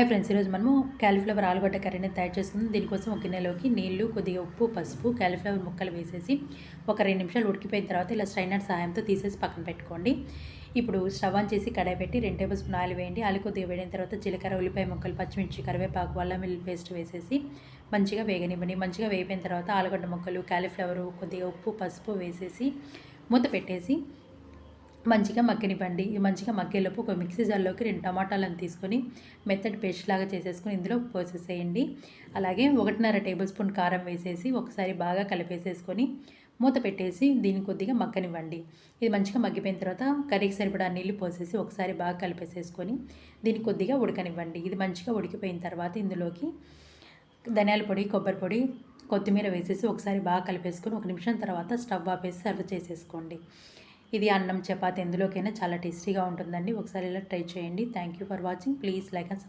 Hi friends ఈరోజు మనము cauliflower ఆలుగడ్డ కర్రీని తయారు చేసుకుందాం దీనికోసం ఒక గిన్నెలోకి నీళ్ళు కొద్దిగా ఉప్పు పసుపు క్యాలీఫ్లవర్ ముక్కలు వేసేసి ఒక రెండు నిమిషాలు ఉడికిపోయిన తర్వాత ఇలా స్ట్రైనర్ సహాయంతో తీసేసి పక్కన పెట్టుకోండి. ఇప్పుడు స్టవ్ ఆన్ చేసి కడాయి పెట్టి రెండు టేబుల్ స్పూన్ ఆయిల్ వేయండి. ఆలు కొద్దిగా వేడిన తర్వాత జీలకర్ర ఉల్లిపాయ ముక్కలు పచ్చిమిర్చి కరివేపాకు వల్ల మిల్లి పేస్ట్ వేసేసి మంచిగా వేగనివ్వండి. మంచిగా వేగిపోయిన తర్వాత ఆలుగడ్డ ముక్కలు క్యాలీఫ్లవర్ కొద్దిగా ఉప్పు పసుపు వేసేసి మూత పెట్టేసి మంచిగా మగ్గనివ్వండి. మంచిగా మగ్గేలోపు ఒక మిక్సీ జార్లోకి రెండు టమాటాలను తీసుకొని మెత్తటి పేస్ట్ లాగా చేసేసుకొని ఇందులో పోసేసేయండి. అలాగే ఒకటిన్నర టేబుల్ స్పూన్ కారం వేసేసి ఒకసారి బాగా కలిపేసేసుకొని మూత పెట్టేసి దీన్ని కొద్దిగా మగ్గనివ్వండి. ఇది మంచిగా మగ్గిపోయిన తర్వాత కర్రీకి సరిపడా నీళ్ళు పోసేసి ఒకసారి బాగా కలిపేసేసుకొని దీన్ని కొద్దిగా ఉడకనివ్వండి. ఇది మంచిగా ఉడికిపోయిన తర్వాత ఇందులోకి ధనియాల పొడి కొబ్బరి పొడి కొత్తిమీర వేసేసి ఒకసారి బాగా కలిపేసుకొని ఒక నిమిషం తర్వాత స్టవ్ ఆపేసి సర్వ్ చేసేసుకోండి. ఇది అన్నం చపాతి. ఎందులోకైనా చాలా టేస్టీగా ఉంటుందండి. ఒకసారి ఇలా ట్రై చేయండి. Thank you for watching please like and